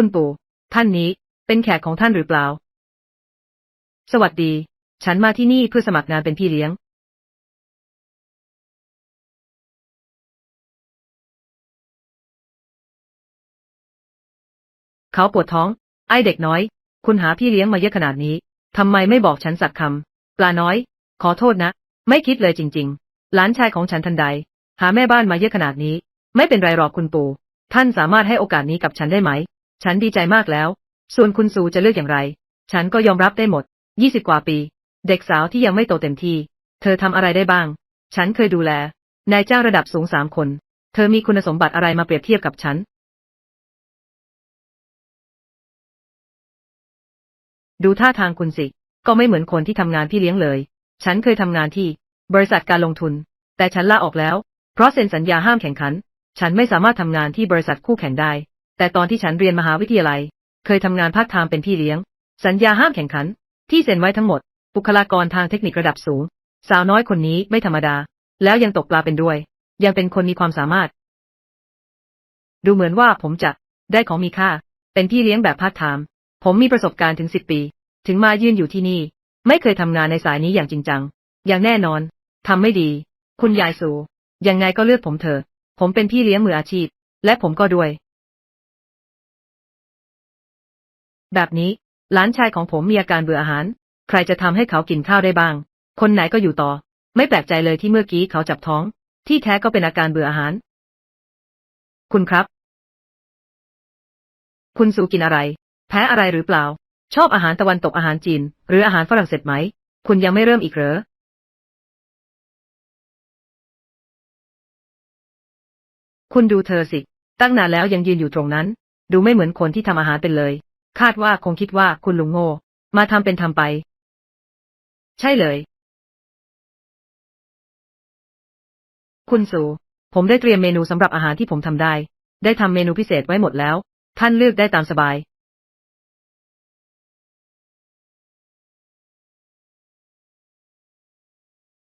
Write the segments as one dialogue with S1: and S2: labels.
S1: คุณปู่ ท่านนี้เป็นแขกของท่านหรือเปล่า สวัสดี ฉันมาที่นี่เพื่อสมัครงานเป็นพี่เลี้ยง เขาปวดท้อง ไอเด็กน้อย คุณหาพี่เลี้ยงมาเยอะขนาดนี้ ทำไมไม่บอกฉันสักคำ ปลาน้อย ขอโทษนะ ไม่คิดเลยจริง ๆ หลานชายของฉันทันใด หาแม่บ้านมาเยอะขนาดนี้ ไม่เป็นไรหรอกคุณปู่ ท่านสามารถให้โอกาสนี้กับฉันได้ไหม ฉันดีใจมากแล้ว ส่วนคุณซูจะเลือกอย่างไร ฉันก็ยอมรับได้หมด ยี่สิบกว่าปี เด็กสาวที่ยังไม่โตเต็มที่ เธอทำอะไรได้บ้าง ฉันเคยดูแล นายจ้างระดับสูงสามคน เธอมีคุณสมบัติอะไรมาเปรียบเทียบกับฉัน ดูท่าทางคุณสิ ก็ไม่เหมือนคนที่ทำงานพี่เลี้ยงเลย ฉันเคยทำงานที่ บริษัทการลงทุน แต่ฉันลาออกแล้ว เพราะเซ็นสัญญาห้ามแข่งขัน ฉันไม่สามารถทำงานที่บริษัทคู่แข่งได้ แต่ตอนที่ฉันเรียนมหาวิทยาลัย เคยทำงานพาร์ทไทม์เป็นพี่เลี้ยง สัญญาห้ามแข่งขัน ที่เซ็นไว้ทั้งหมด บุคลากรทางเทคนิคระดับสูง สาวน้อยคนนี้ไม่ธรรมดา แล้วยังตกปลาเป็นด้วย ยังเป็นคนมีความสามารถ ดูเหมือนว่าผมจะได้ของมีค่า เป็นพี่เลี้ยงแบบพาร์ทไทม์ผมมีประสบการณ์ถึงสิบปี ถึงมายืนอยู่ที่นี่ ไม่เคยทำงานในสายนี้อย่างจริงจัง อย่างแน่นอนทำไม่ดี คุณยายสูยังไงก็เลือกผมเถอะผมเป็นพี่เลี้ยงมืออาชีพ และผมก็ด้วย แบบนี้ หลานชายของผมมีอาการเบื่ออาหาร ใครจะทำให้เขากินข้าวได้บ้าง คนไหนก็อยู่ต่อ ไม่แปลกใจเลยที่เมื่อกี้เขาจับท้อง ที่แท้ก็เป็นอาการเบื่ออาหาร คุณครับ คุณสูกินอะไร แพ้อะไรหรือเปล่า ชอบอาหารตะวันตกอาหารจีน หรืออาหารฝรั่งเศสไหม คุณยังไม่เริ่มอีกเหรอคุณดูเธอสิ ตั้งนานแล้วยังยืนอยู่ตรงนั้น ดูไม่เหมือนคนที่ทำอาหารเป็นเลย คาดว่าคงคิดว่าคุณลุงโง่ มาทำเป็นทำไป ใช่เลย คุณสู ผมได้เตรียมเมนูสำหรับอาหารที่ผมทำได้ ได้ทำเมนูพิเศษไว้หมดแล้ว ท่านเลือกได้ตามสบาย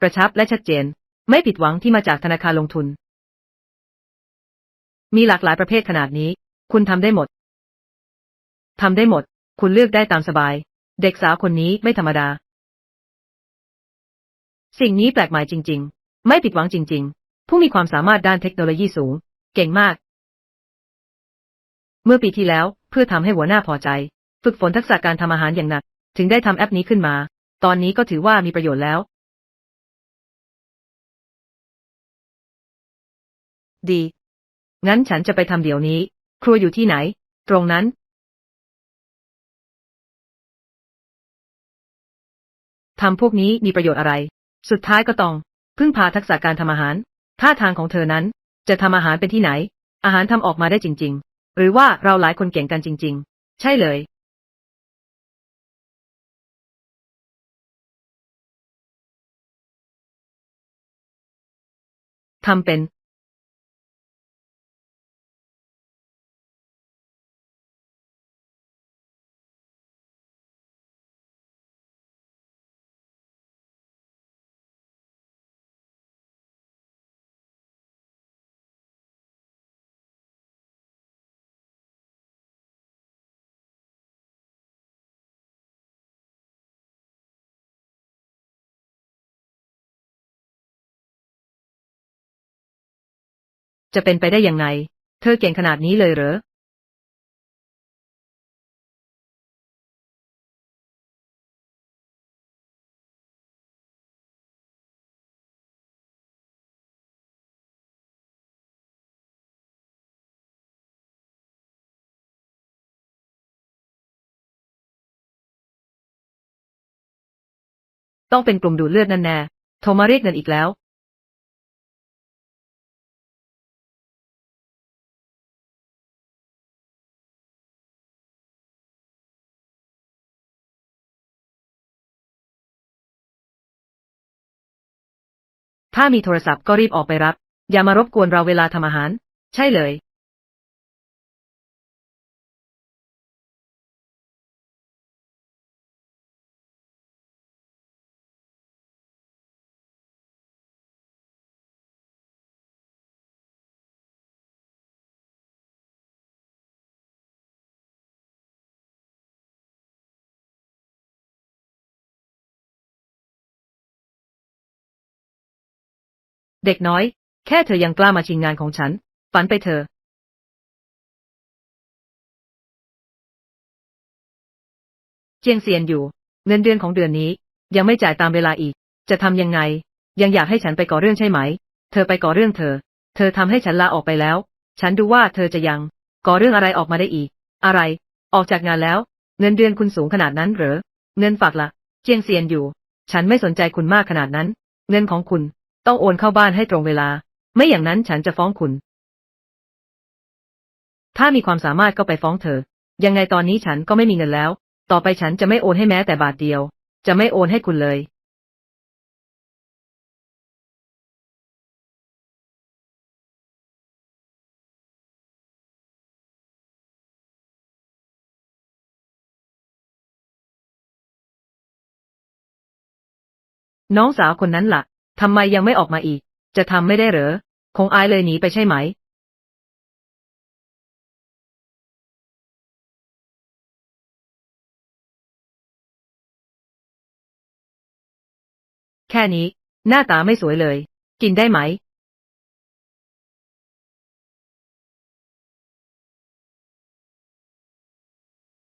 S1: กระชับและชัดเจน ไม่ผิดหวังที่มาจากธนาคารลงทุน มีหลากหลายประเภทขนาดนี้ คุณทำได้หมด ทำได้หมด คุณเลือกได้ตามสบาย เด็กสาวคนนี้ไม่ธรรมดา สิ่งนี้แปลกใหม่จริง ๆ ไม่ผิดหวังจริง ๆ ผู้มีความสามารถด้านเทคโนโลยีสูง เก่งมาก เมื่อปีที่แล้ว เพื่อทำให้หัวหน้าพอใจ ฝึกฝนทักษะการทำอาหารอย่างหนัก ถึงได้ทำแอปนี้ขึ้นมา ตอนนี้ก็ถือว่ามีประโยชน์แล้ว ดี งั้นฉันจะไปทำเดี๋ยวนี้ ครัวอยู่ที่ไหน ตรงนั้น ทำพวกนี้มีประโยชน์อะไร สุดท้ายก็ต้อง พึ่งพาทักษะการทำอาหาร ท่าทางของเธอนั้น จะทำอาหารเป็นที่ไหน อาหารทำออกมาได้จริง ๆ หรือว่าเราหลายคนเก่งกันจริง ๆ ใช่เลยทำเป็น จะเป็นไปได้ยังไง เธอเก่งขนาดนี้เลยเหรอ ต้องเป็นกลุ่มดูดเลือดนั่นแน่โทรมาเรียกเงินอีกแล้ว ถ้ามีโทรศัพท์ก็รีบออกไปรับ อย่ามารบกวนเราเวลาทำอาหาร ใช่เลย เด็กน้อย แค่เธอยังกล้ามาชิงงานของฉัน ฝันไปเถอะเจียงเซียนอยู่ เงินเดือนของเดือนนี้ ยังไม่จ่ายตามเวลาอีก จะทำยังไง ยังอยากให้ฉันไปก่อเรื่องใช่ไหม เธอไปก่อเรื่องเธอ เธอทำให้ฉันลาออกไปแล้ว ฉันดูว่าเธอจะยัง ก่อเรื่องอะไรออกมาได้อีก อะไร ออกจากงานแล้ว เงินเดือนคุณสูงขนาดนั้นเหรอ เงินฝากละ่ะ เจียงเซียนอยู่ ฉันไม่สนใจคุณมากขนาดนั้น เงินของคุณ ต้องโอนเข้าบ้านให้ตรงเวลา ไม่อย่างนั้นฉันจะฟ้องคุณ ถ้ามีความสามารถก็ไปฟ้องเธอ ยังไงตอนนี้ฉันก็ไม่มีเงินแล้ว ต่อไปฉันจะไม่โอนให้แม้แต่บาทเดียว จะไม่โอนให้คุณเลย น้องสาวคนนั้นละ่ะ ทำไมยังไม่ออกมาอีก จะทำไม่ได้เหรอ คงอายเลยหนีไปใช่ไหม แค่นี้ หน้าตาไม่สวยเลย กินได้ไหม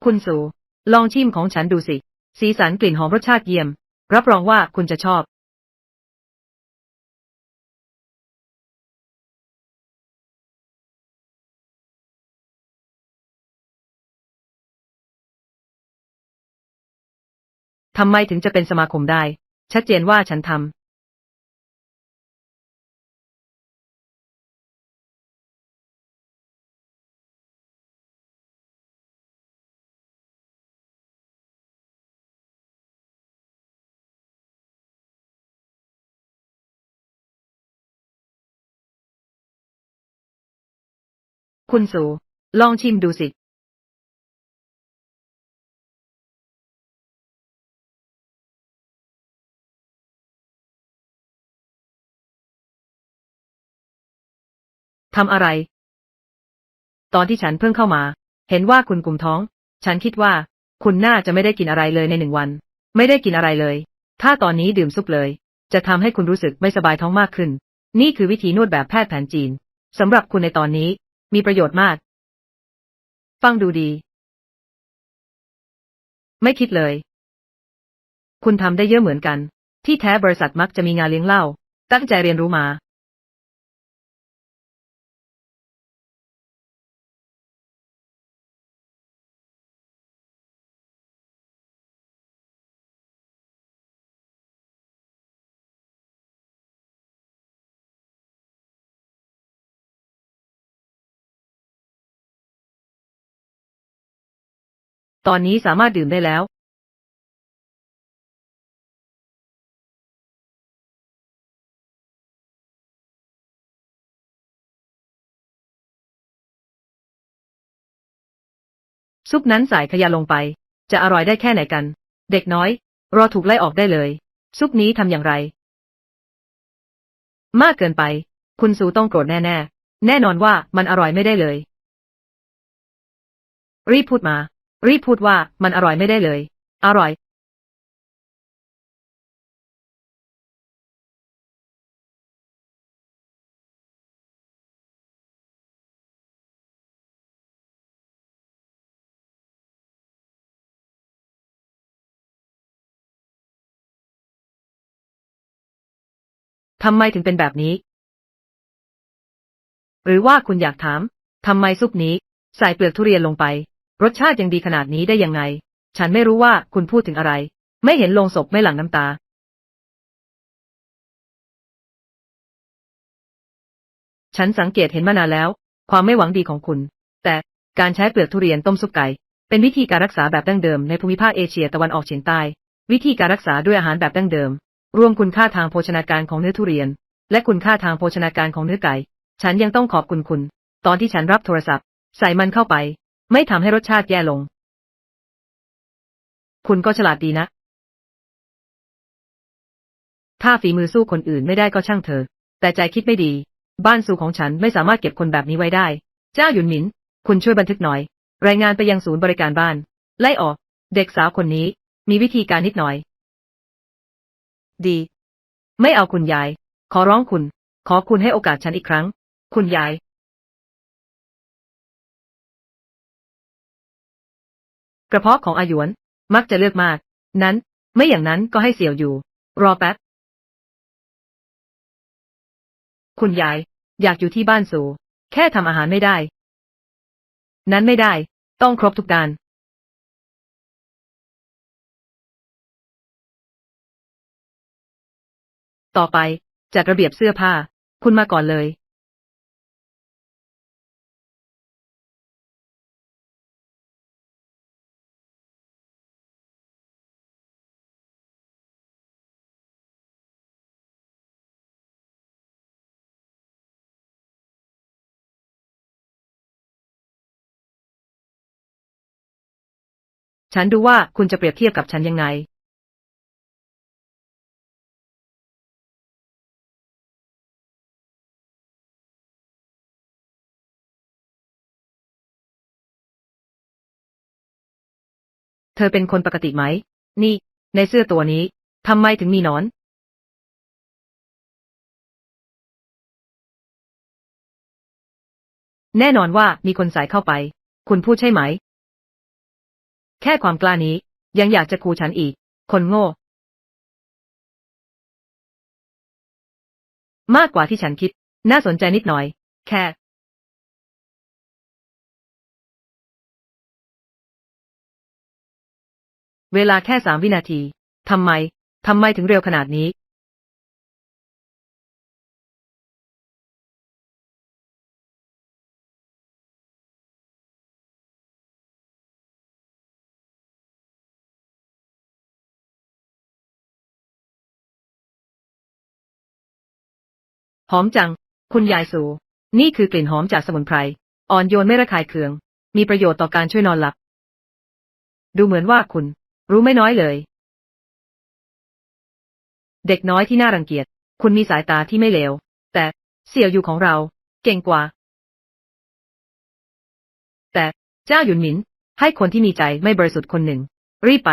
S1: คุณสู ลองชิมของฉันดูสิ สีสันกลิ่นหอมรสชาติเยี่ยม รับรองว่าคุณจะชอบ ทำไมถึงจะเป็นสมาคมได้ ชัดเจนว่าฉันทำคุณสู ลองชิมดูสิ ทำอะไร ตอนที่ฉันเพิ่งเข้ามา เห็นว่าคุณกลุ่มท้อง ฉันคิดว่า คุณน่าจะไม่ได้กินอะไรเลยในหนึ่งวัน ไม่ได้กินอะไรเลย ถ้าตอนนี้ดื่มซุปเลย จะทำให้คุณรู้สึกไม่สบายท้องมากขึ้น นี่คือวิธีนวดแบบแพทย์แผนจีนสำหรับคุณในตอนนี้ มีประโยชน์มาก ฟังดูดี ไม่คิดเลย คุณทำได้เยอะเหมือนกัน ที่แท้บริษัทมักจะมีงานเลี้ยงเหล้าตั้งใจเรียนรู้มา ตอนนี้สามารถดื่มได้แล้วซุปนั้นใส่ขยะลงไป จะอร่อยได้แค่ไหนกัน เด็กน้อย รอถูกไล่ออกได้เลย ซุปนี้ทำอย่างไร มากเกินไป คุณซูต้องโกรธแน่ๆแน่นอนว่ามันอร่อยไม่ได้เลย รีบพูดมา รีบพูดว่ามันอร่อยไม่ได้เลย อร่อย ทำไมถึงเป็นแบบนี้ หรือว่าคุณอยากถาม ทำไมซุปนี้ ใส่เปลือกทุเรียนลงไป รสชาติยังดีขนาดนี้ได้ยังไง ฉันไม่รู้ว่าคุณพูดถึงอะไร ไม่เห็นลงศพไม่หลั่งน้ำตา ฉันสังเกตเห็นมานานแล้ว ความไม่หวังดีของคุณ แต่การใช้เปลือกทุเรียนต้มซุปไก่ เป็นวิธีการรักษาแบบดั้งเดิมในภูมิภาคเอเชียตะวันออกเฉียงใต้ วิธีการรักษาด้วยอาหารแบบดั้งเดิม รวมคุณค่าทางโภชนาการของเนื้อทุเรียน และคุณค่าทางโภชนาการของเนื้อไก่ ฉันยังต้องขอบคุณคุณ ตอนที่ฉันรับโทรศัพท์ ใส่มันเข้าไป ไม่ทำให้รสชาติแย่ลง คุณก็ฉลาดดีนะ ถ้าฝีมือสู้คนอื่นไม่ได้ก็ช่างเธอ แต่ใจคิดไม่ดี บ้านสู่ของฉันไม่สามารถเก็บคนแบบนี้ไว้ได้ เจ้าหยุนหมิน คุณช่วยบันทึกหน่อย รายงานไปยังศูนย์บริการบ้าน ไล่ออก เด็กสาวคนนี้ มีวิธีการนิดหน่อย ดี ไม่เอาคุณยาย ขอร้องคุณ ขอคุณให้โอกาสฉันอีกครั้ง คุณยาย กระเพาะของอาหยวน มักจะเลือกมาก นั้น ไม่อย่างนั้นก็ให้เสี่ยวอยู่ รอแป๊บ คุณยาย อยากอยู่ที่บ้านสู แค่ทำอาหารไม่ได้ นั้นไม่ได้ ต้องครบทุกด้าน ต่อไป จัดระเบียบเสื้อผ้า คุณมาก่อนเลย ฉันดูว่าคุณจะเปรียบเทียบกับฉันยังไง เธอเป็นคนปกติไหม นี่ ในเสื้อตัวนี้ ทำไมถึงมีหนอน แน่นอนว่ามีคนใส่เข้าไป คุณพูดใช่ไหม แค่ความกล้านี้ ยังอยากจะคูฉันอีก คนโง่ มากกว่าที่ฉันคิด น่าสนใจนิดหน่อย แค่ เวลาแค่สามวินาที ทำไม ทำไมถึงเร็วขนาดนี้ หอมจัง คุณยายสู นี่คือกลิ่นหอมจากสมุนไพร อ่อนโยนไม่ระคายเคือง มีประโยชน์ต่อการช่วยนอนหลับ ดูเหมือนว่าคุณ รู้ไม่น้อยเลย เด็กน้อยที่น่ารังเกียจ คุณมีสายตาที่ไม่เลว แต่เสี่ยวอยู่ของเรา เก่งกว่า แต่เจ้าหยุนหมิน ให้คนที่มีใจไม่บริสุทธิ์คนหนึ่ง รีบไป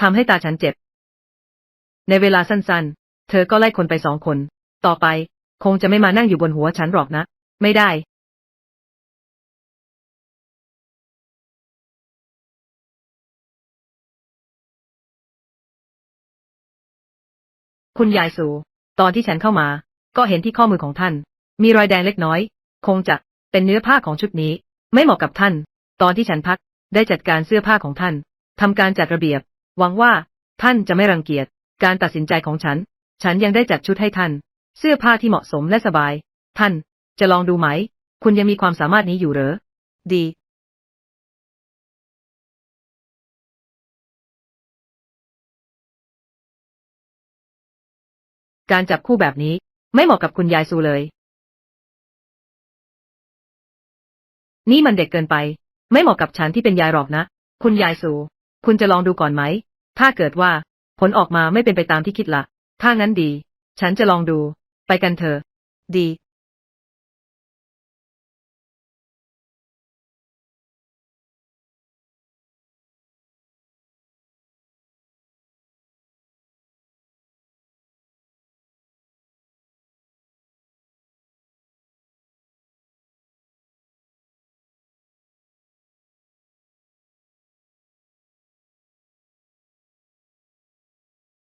S1: ทำให้ตาฉันเจ็บ ในเวลาสั้นๆ เธอก็ไล่คนไปสองคน ต่อไป คงจะไม่มานั่งอยู่บนหัวฉันหรอกนะ ไม่ได้ คุณยายสู ตอนที่ฉันเข้ามา ก็เห็นที่ข้อมือของท่าน มีรอยแดงเล็กน้อย คงจะเป็นเนื้อผ้าของชุดนี้ ไม่เหมาะกับท่าน ตอนที่ฉันพัก ได้จัดการเสื้อผ้าของท่านทำการจัดระเบียบ หวังว่า ท่านจะไม่รังเกียจ การตัดสินใจของฉัน ฉันยังได้จัดชุดให้ท่าน เสื้อผ้าที่เหมาะสมและสบาย ท่าน จะลองดูไหม คุณยังมีความสามารถนี้อยู่เหรอ ดี การจับคู่แบบนี้ ไม่เหมาะกับคุณยายซูเลย นี่มันเด็กเกินไป ไม่เหมาะกับฉันที่เป็นยายหรอกนะ คุณยายซู คุณจะลองดูก่อนไหม ถ้าเกิดว่า ผลออกมาไม่เป็นไปตามที่คิดละถ้างั้นดี ฉันจะลองดู ไปกันเถอะ ดี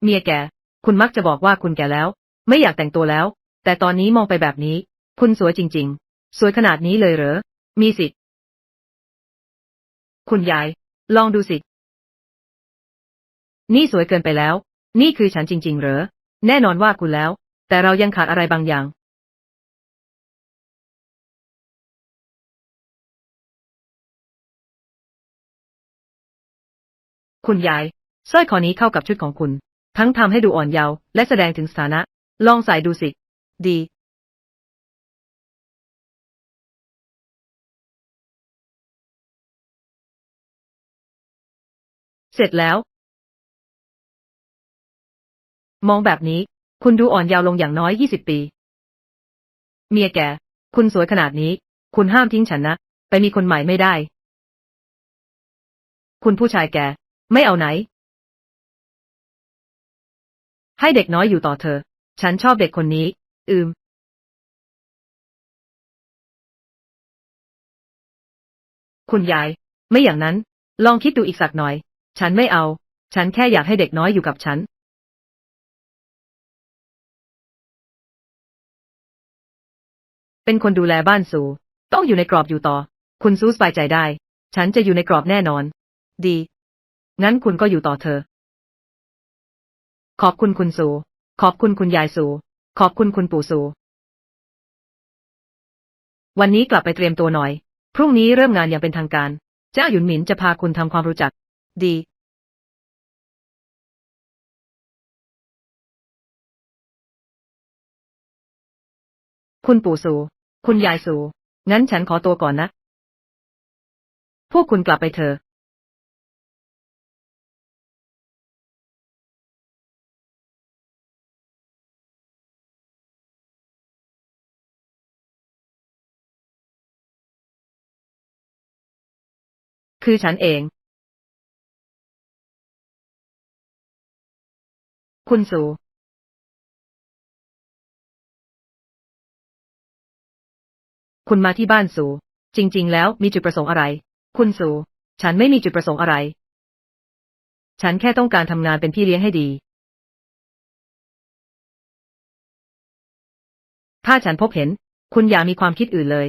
S1: เมียแก คุณมักจะบอกว่าคุณแก่แล้ว ไม่อยากแต่งตัวแล้ว แต่ตอนนี้มองไปแบบนี้ คุณสวยจริง ๆ สวยขนาดนี้เลยเหรอ มีสิทธิ์ คุณยาย ลองดูสิ นี่สวยเกินไปแล้ว นี่คือฉันจริง ๆ เหรอ แน่นอนว่าคุณแล้ว แต่เรายังขาดอะไรบางอย่างคุณยายสร้อยคอนี้เข้ากับชุดของคุณ ทั้งทำให้ดูอ่อนเยาว์และแสดงถึงสถานะ ลองใส่ดูสิ ดี เสร็จแล้ว มองแบบนี้ คุณดูอ่อนเยาว์ลงอย่างน้อยยี่สิบปี เมียแก คุณสวยขนาดนี้ คุณห้ามทิ้งฉันนะ ไปมีคนใหม่ไม่ได้ คุณผู้ชายแก ไม่เอาไหน ให้เด็กน้อยอยู่ต่อเธอ ฉันชอบเด็กคนนี้ อืม คุณยาย ไม่อย่างนั้น ลองคิดดูอีกสักหน่อย ฉันไม่เอา ฉันแค่อยากให้เด็กน้อยอยู่กับฉัน เป็นคนดูแลบ้านสู ต้องอยู่ในกรอบอยู่ต่อ คุณซูสบายใจได้ ฉันจะอยู่ในกรอบแน่นอน ดี งั้นคุณก็อยู่ต่อเธอ ขอบคุณคุณสู ขอบคุณคุณยายสู ขอบคุณคุณปู่สู วันนี้กลับไปเตรียมตัวหน่อย พรุ่งนี้เริ่มงานอย่างเป็นทางการ เจ้าหยุนหมินจะพาคุณทำความรู้จัก ดี คุณปู่สู คุณยายสู งั้นฉันขอตัวก่อนนะ พวกคุณกลับไปเถอะ คือฉันเอง คุณสู คุณมาที่บ้านสู จริง ๆ แล้วมีจุดประสงค์อะไร คุณสู ฉันไม่มีจุดประสงค์อะไร ฉันแค่ต้องการทำงานเป็นพี่เลี้ยงให้ดี ถ้าฉันพบเห็น คุณอย่ามีความคิดอื่นเลย